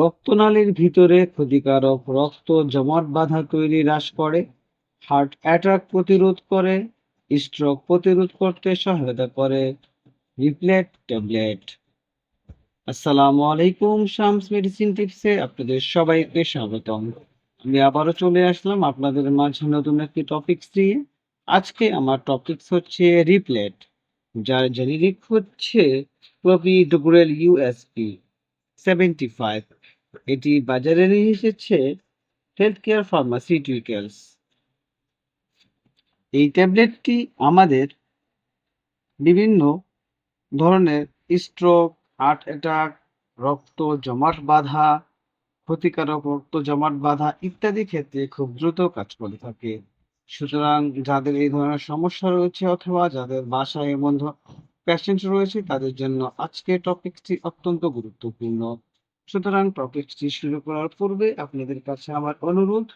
রক্তনালীর ভিতরে ক্ষতিকারক রক্ত জমাট বাঁধা তৈরি হ্রাস করে হার্ট অ্যাটাক প্রতিরোধ করে স্ট্রোক প্রতিরোধ করতে সহায়তা করে। রিপ্লেট ট্যাবলেট আসসালামু আলাইকুম, শামস মেডিসিন টিপসে আপনাদের সবাইকে স্বাগতম। আমি আবারও চলে আসলাম আপনাদের মাঝে নতুন একটি টপিকস নিয়ে। আজকে আমার টপিকস হচ্ছে রিপ্লেট যার জেনেরিক হচ্ছে প্রপিডোগ্রেল ইউএসপি সেভেন্টি ফাইভ এটি বাজারে নিয়ে এসেছে হেলথ কেয়ার ফার্মাসিউটিক্যালস এই ট্যাবলেটটি আমাদের বিভিন্ন ধরনের স্ট্রোক হার্ট অ্যাটাক রক্ত জমাট বাঁধা, ক্ষতিকারক রক্ত জমাট বাঁধা ইত্যাদি ক্ষেত্রে খুব দ্রুত কাজ করে থাকে। সুতরাং যাদের এই ধরনের সমস্যা রয়েছে অথবা যাদের বাসায় এমন পেশেন্ট রয়েছে, তাদের জন্য আজকে টপিকটি অত্যন্ত গুরুত্বপূর্ণ। সুতরাং টপিকটি শুরু করার পূর্বে আপনাদের কাছে আমার অনুরোধ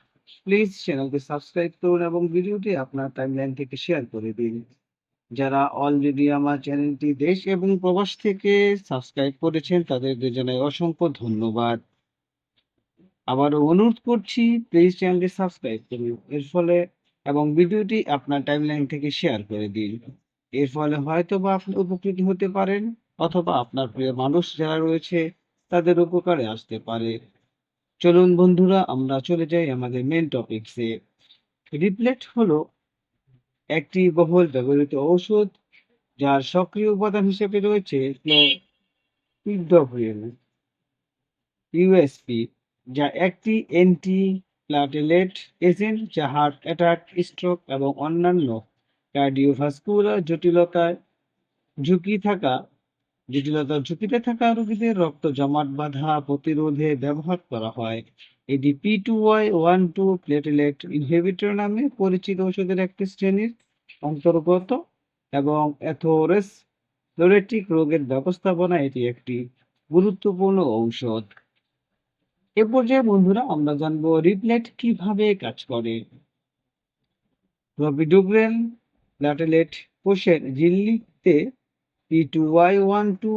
প্লিজ চ্যানেলটি সাবস্ক্রাইব করুন এবং ভিডিওটি আপনার টাইমলাইন থেকে শেয়ার করে দিন। যারা অলরেডি আমার চ্যানেলটি দেশ এবং প্রবাস থেকে সাবস্ক্রাইব করেছেন, তাদের জানাই অসংখ্য ধন্যবাদ। আবারও অনুরোধ করছি প্লিজ চ্যানেলটি সাবস্ক্রাইব করুন। এর ফলে এবং ভিডিওটি আপনার টাইমলাইন থেকে শেয়ার করে দিন। এর ফলে হয়তো বা আপনি উপকৃত হতে পারেন, অথবা আপনার প্রিয় মানুষ যারা রয়েছে তাদের উপকারে আসতে পারে। চলুন বন্ধুরা, আমরা চলে যাই আমাদের মেন টপিকসে রিপ্লেট হলো একটি বহুল ব্যবহৃত ঔষধ, যার সক্রিয় উপাদান হিসেবে রয়েছে ইউএসপি, যা একটি অ্যান্টি প্লাটেলেট এজেন্ট যা হার্ট অ্যাটাক স্ট্রোক এবং অন্যান্য কার্ডিওভাস্কুলার জটিলতায় ঝুঁকি থাকা জটিলতার ঝুঁকিতে থাকা রোগীদের রক্ত জমাট বাঁধা প্রতিরোধে ব্যবহার করা হয়। এটি P two Y one two platelet inhibitor নামে পরিচিত ওষুধের একটি শ্রেণির অন্তর্গত এবং অ্যাথোরেস লোরেটিক রোগের ব্যবস্থাপনা এটি একটি গুরুত্বপূর্ণ ঔষধ। এ পর্যায়ে বন্ধুরা আমরা জানব রিপ্লেট কীভাবে কাজ করে। রবিডুগ্রেন প্ল্যাটেলেট কোষের ঝিল্লিতে P two Y one two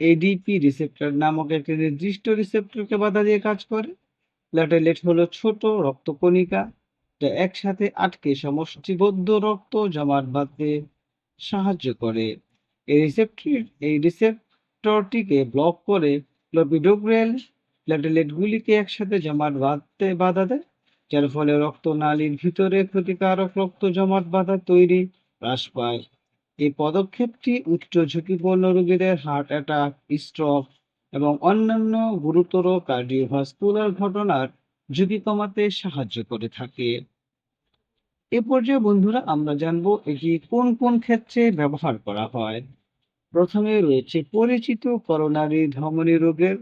ADP receptor নামক একটি নির্দিষ্ট রিসেপ্টরকে বাধা দিয়ে কাজ করে। প্ল্যাটেলেট হলো ছোট রক্তকণিকা যা একসাথে আটকে সমষ্টিবদ্ধ রক্ত জমাট বাঁধতে সাহায্য করে। এই রিসেপ্টর এই রিসেপ্টরটিকে ব্লক করে ক্লোপিডোগ্রেল প্ল্যাটেলেটগুলিকে একসাথে জমাট বাঁধতে বাধা দেয়, যার ফলে রক্তনালীর ভিতরে ক্ষতিকারক রক্ত জমাট বাঁধা তৈরি হ্রাস পায়। এই পদক্ষেপটি উচ্চ ঝুঁকিপূর্ণ রোগীদের হার্ট অ্যাটাক স্ট্রোক এবং অন্যান্য গুরুতর কার্ডিওভাস্কুলার ঘটনার ঝুঁকি কমাতে সাহায্য করে থাকে। এ পর্যায়ে বন্ধুরা আমরা জানব এটি কোন কোন ক্ষেত্রে ব্যবহার করা হয়। প্রথমে রয়েছে পরিচিত করোনারি ধমনী রোগের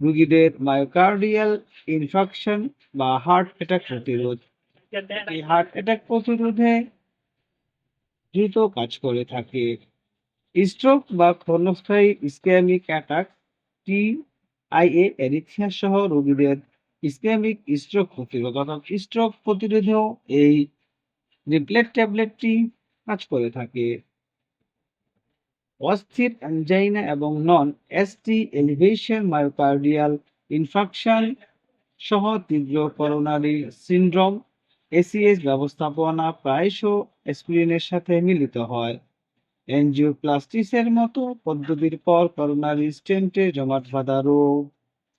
রোগীদের মায়োকার্ডিয়াল ইনফেকশন বা হার্ট অ্যাটাক প্রতিরোধ। এই হার্ট অ্যাটাক প্রতিরোধে দ্রুত কাজ করে থাকে। স্ট্রোক বা ক্ষণস্থায়ী ischemic attack, T IA arrhythmia সহ রোগীদের ইসকেমিক স্ট্রোক প্রতিরোধ অর্থাৎ স্ট্রোক প্রতিরোধেও এই রিপ্লেট ট্যাবলেটটি কাজ করে থাকে। অস্থির অ্যাঞ্জাইনা এবং non ST elevation myocardial infection সহ তীব্র করোনারি সিনড্রোম এসিএস ব্যবস্থাপনা প্রায়শ অ্যাসপিরিনের সাথে মিলিত হয়। এনজিওপ্লাস্টিসের মতো পদ্ধতির পর করোনারি স্টেন্টে জমাট বাঁধা রোগ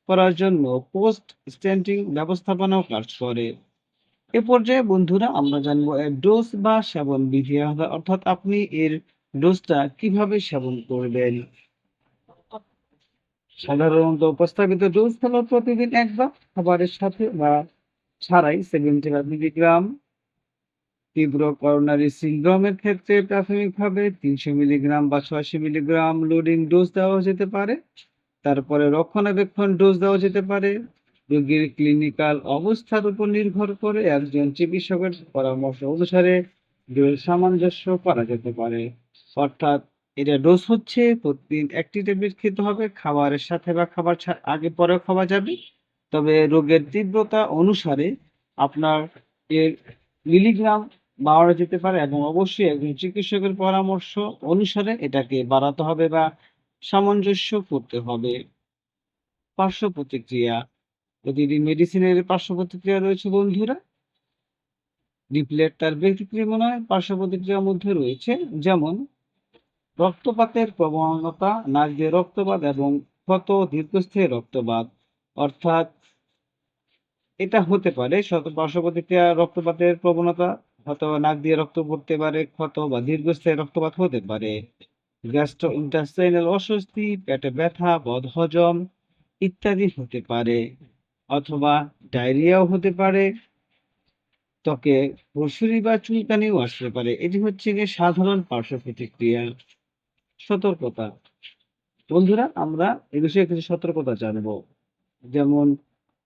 করার জন্য পোস্ট স্টেন্টিং ব্যবস্থাপনাও কাজ করে। এ পর্যায়ে বন্ধুরা আমরা জানব এর ডোজ বা সেবন বিধি অর্থাৎ আপনি এর ডোজটা কীভাবে সেবন করবেন? সাধারণত প্রস্তাবিত ডোজ হলো প্রতিদিন একবার খাবারের সাথে বা ছাড়াই সেভেন্টি ফাইভ মিলিগ্রাম তীব্র করোনারি সিন্ড্রোমের ক্ষেত্রে প্রাথমিকভাবে তিনশো মিলিগ্রাম বা ছয়শো মিলিগ্রাম লোডিং ডোজ দেওয়া যেতে পারে। তারপরে রক্ষণাবেক্ষণ ডোজ দেওয়া যেতে পারে। রোগীর ক্লিনিক্যাল অবস্থার উপর নির্ভর করে একজন চিকিৎসকের পরামর্শ অনুসারে ডোজ সামঞ্জস্য করা যেতে পারে। অর্থাৎ এটা ডোজ হচ্ছে প্রতিদিন একটি ট্যাবলেট খেতে হবে, খাবারের সাথে বা খাবার আগে পরেও খাওয়া যাবে। তবে রোগের তীব্রতা অনুসারে আপনার এর মিলিগ্রাম বাড়ানো যেতে পারে এবং অবশ্যই একজন চিকিৎসকের পরামর্শ অনুসারে এটাকে বাড়াতে হবে বা সামঞ্জস্য করতে হবে। পার্শ্ব প্রতিক্রিয়া প্রতিটি মেডিসিনের পার্শ্ব প্রতিক্রিয়া রয়েছে বন্ধুরা রিপ্লেট তার ব্যতিক্রম নয় পার্শ্ব প্রতিক্রিয়ার মধ্যে রয়েছে, যেমন রক্তপাতের প্রবণতা, নাক দিয়ে রক্তপাত এবং ক্ষত, দীর্ঘস্থায়ী রক্তপাত, অর্থাৎ এটা হতে পারে, শত পার্শ্ব রক্তপাতের প্রবণতা অথবা নাক দিয়ে রক্ত পড়তে পারে, ক্ষত বা দীর্ঘস্থায়ী রক্তপাত হতে পারে। গ্যাস্ট্রো ইন্টাস্টাইনাল অস্বস্তি, পেটে ব্যথা, বদহজম ইত্যাদি হতে পারে, অথবা ডায়রিয়াও হতে পারে, ত্বকে প্রসুরি বা চুলকানিও আসতে পারে। এটি হচ্ছে গিয়ে সাধারণ পার্শ্ব প্রতিক্রিয়া সতর্কতা। বন্ধুরা, আমরা এ বিষয়ে কিছু সতর্কতা জানব। যেমন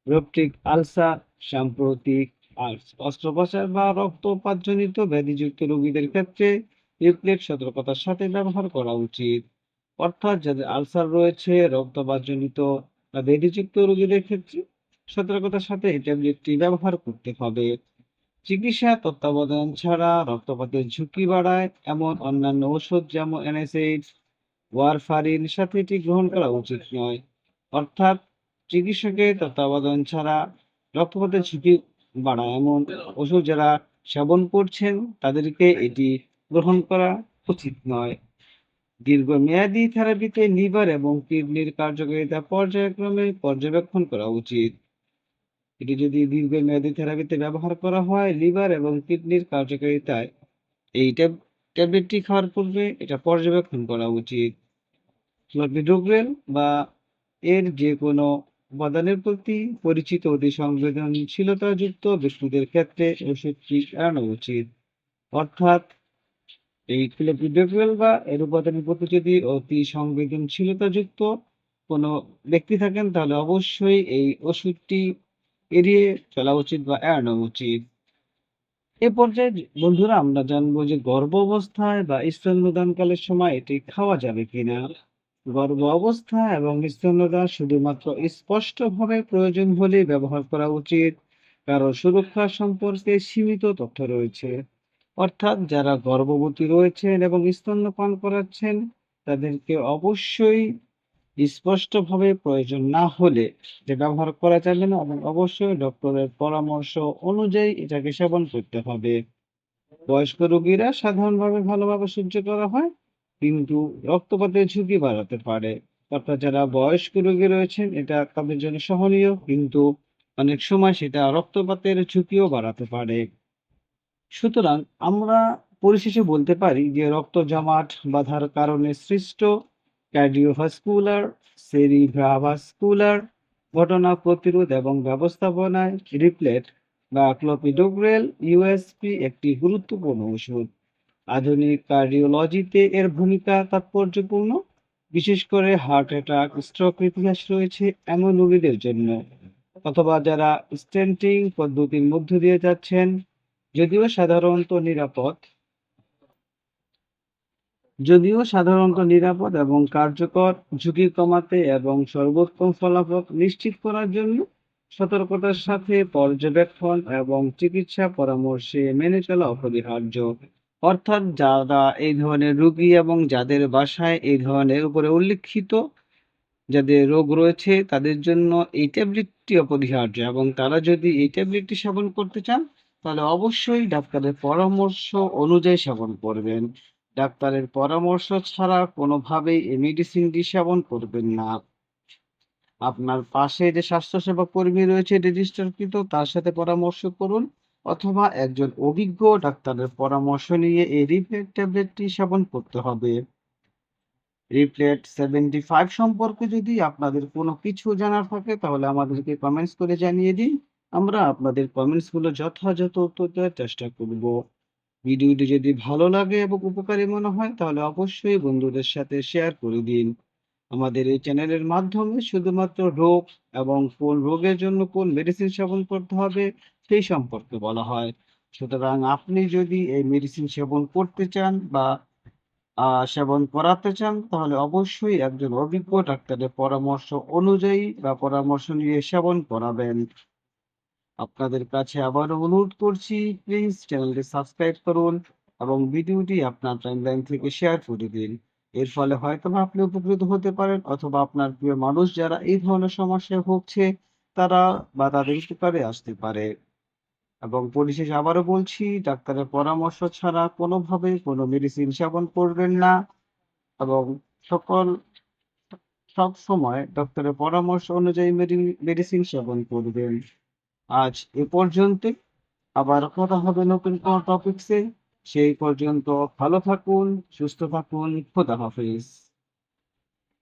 রোপটিক আলসার সাম্প্রতিক অস্ত্রোপচার বা রক্তপাতজনিত ব্যাধিযুক্ত রোগীদের ক্ষেত্রে রিপ্লেট সতর্কতার সাথে ব্যবহার করা উচিত। অর্থাৎ যাদের আলসার রয়েছে, রক্তপাতজনিত বা ব্যাধিযুক্ত রোগীদের ক্ষেত্রে সতর্কতার সাথে এই ট্যাবলেটটি ব্যবহার করতে হবে। চিকিৎসা তত্ত্বাবধান ছাড়া রক্তপাতের ঝুঁকি বাড়ায় এমন অন্যান্য ওষুধ যেমন এনএসএইচ ওয়ারফারিন সাথে এটি গ্রহণ করা উচিত নয়। অর্থাৎ চিকিৎসকের তত্ত্বাবধান ছাড়া রক্তপাতের ঝুঁকি বাড়ায় এমন ওষুধ যারা সেবন করছেন, তাদেরকে এটি গ্রহণ করা উচিত নয়। দীর্ঘমেয়াদী থেরাপিতে লিভার এবং কিডনির কার্যকারিতা পর্যায়ক্রমে পর্যবেক্ষণ করা উচিত। এটি যদি দীর্ঘমেয়াদী থেরাপিতে ব্যবহার করা হয়, লিভার এবং কিডনির কার্যকারিতায় এই ট্যাব- ট্যাবলেটটি খাওয়ার পূর্বে এটা পর্যবেক্ষণ করা উচিত। বা এর যে কোনো উপাদানের প্রতি পরিচিত অতি সংবেদনশীলতাযুক্ত ব্যক্তিদের ক্ষেত্রে ওষুধটি এড়ানো উচিত। অর্থাৎ এই ক্লোপিডোগ্রেল বা এর উপাদানের প্রতি যদি অতি সংবেদনশীলতাযুক্ত কোনো ব্যক্তি থাকেন, তাহলে অবশ্যই এই ওষুধটি এড়িয়ে চলা উচিত বা এড়ানো উচিত। এ পর্যায়ে বন্ধুরা, আমরা জানব যে গর্ভ অবস্থায় বা স্তন্যদানকালের সময় এটি খাওয়া যাবে কিনা। গর্ভ অবস্থা এবং স্তন্যদান শুধুমাত্র স্পষ্টভাবে প্রয়োজন হলে ব্যবহার করা উচিত। কারণ সুরক্ষা সম্পর্কে সীমিত তথ্য রয়েছে। অর্থাৎ যারা গর্ভবতী রয়েছেন এবং স্তন্যপান করাচ্ছেন, তাদেরকে অবশ্যই স্পষ্টভাবে প্রয়োজন না হলে এটা ব্যবহার করা যাবে না এবং অবশ্যই ডক্টরের পরামর্শ অনুযায়ী এটাকে সেবন করতে হবে। বয়স্ক রোগীরা সাধারণভাবে ভালোভাবে সহ্য করা হয়। কিন্তু রক্তপাতের ঝুঁকি বাড়াতে পারে। অর্থাৎ যারা বয়স্ক রোগী রয়েছেন, এটা তাদের জন্য সহনীয়, কিন্তু অনেক সময় সেটা রক্তপাতের ঝুঁকিও বাড়াতে পারে। সুতরাং আমরা পরিশেষে বলতে পারি যে রক্ত জমাট বাঁধার কারণে সৃষ্ট কার্ডিওভাস্কুলার, সেরিব্রাভাস্কুলার ঘটনা প্রতিরোধ এবং ব্যবস্থাপনায় রিপ্লেট বা ক্লোপিডোগ্রেল ইউএসপি একটি গুরুত্বপূর্ণ ওষুধ। আধুনিক কার্ডিওলজিতে এর ভূমিকা তাৎপর্যপূর্ণ। বিশেষ করে হার্ট অ্যাটাক, স্ট্রোক ইতিহাস রয়েছে এমন রোগীদের জন্য। অথবা যারা স্টেন্টিং পদ্ধতির মধ্য দিয়ে যাচ্ছেন, যদিও সাধারণত নিরাপদ। যদিও সাধারণত নিরাপদ এবং কার্যকর, ঝুঁকি কমাতে এবং সর্বোত্তম ফলাফল নিশ্চিত করার জন্য সতর্কতার সাথে পর্যবেক্ষণ এবং চিকিৎসা পরামর্শে মেনে চলা অপরিহার্য। অর্থাৎ যারা এই ধরনের রোগী এবং যাদের বাসায় এই ধরনের উপরে উল্লেখিত যাদের রোগ রয়েছে, তাদের জন্য এই ট্যাবলেটটি অপরিহার্য এবং তারা যদি এই ট্যাবলেটটি সেবন করতে চান, তাহলে অবশ্যই ডাক্তারের পরামর্শ অনুযায়ী সেবন করবেন। ডাক্তারের পরামর্শ ছাড়া কোনোভাবেই এই মেডিসিনটি সেবন করবেন না। আপনার পাশে যে স্বাস্থ্যসেবা কর্মী রয়েছে, রেজিস্টারকৃত, তার সাথে পরামর্শ করুন। অথবা একজন অভিজ্ঞ ডাক্তারের পরামর্শ নিয়ে এই রিপ্লেট ট্যাবলেটটি সেবন করতে হবে। রিপ্লেট সেভেন্টি ফাইভ সম্পর্কে যদি আপনাদের কোনো কিছু জানার থাকে, তাহলে আমাদেরকে কমেন্টস করে জানিয়ে দিন। আমরা আপনাদের কমেন্টসগুলো যথাযথ উত্তর দেওয়ার চেষ্টা করব। ভিডিওটি যদি ভালো লাগে এবং উপকারী মনে হয়, তাহলে অবশ্যই বন্ধুদের সাথে শেয়ার করে দিন। আমাদের এই চ্যানেলের মাধ্যমে শুধুমাত্র রোগ এবং কোন রোগের জন্য কোন মেডিসিন সেবন করতে হবে, সেই সম্পর্কে বলা হয়। সুতরাং আপনি যদি এই মেডিসিন সেবন করতে চান বা সেবন করাতে চান, তাহলে অবশ্যই একজন অভিজ্ঞ ডাক্তারের পরামর্শ অনুযায়ী বা পরামর্শ নিয়ে সেবন করাবেন। আপনাদের কাছে আবারও অনুরোধ করছি প্লিজ চ্যানেলটি সাবস্ক্রাইব করুন এবং ভিডিওটি আপনার টাইমলাইন থেকে শেয়ার করে দিন। এর ফলে হয়তোবা আপনি উপকৃত হতে পারেন অথবা আপনার প্রিয় মানুষ যারা এই ধরনের সমস্যায় ভুগছে, তারা বা তাদের উপকারে আসতে পারে। এবং পরিশেষে আবারও বলছি, ডাক্তারের পরামর্শ ছাড়া কোনোভাবে কোনো মেডিসিন সেবন করবেন না। এবং সকল, সব সময় ডক্টরের পরামর্শ অনুযায়ী মেডিসিন সেবন করবেন। আজ এ পর্যন্তই। আবার কথা হবে নতুন কোনো টপিকসে সেই পর্যন্ত ভালো থাকুন সুস্থ থাকুন খোদা হাফিজ।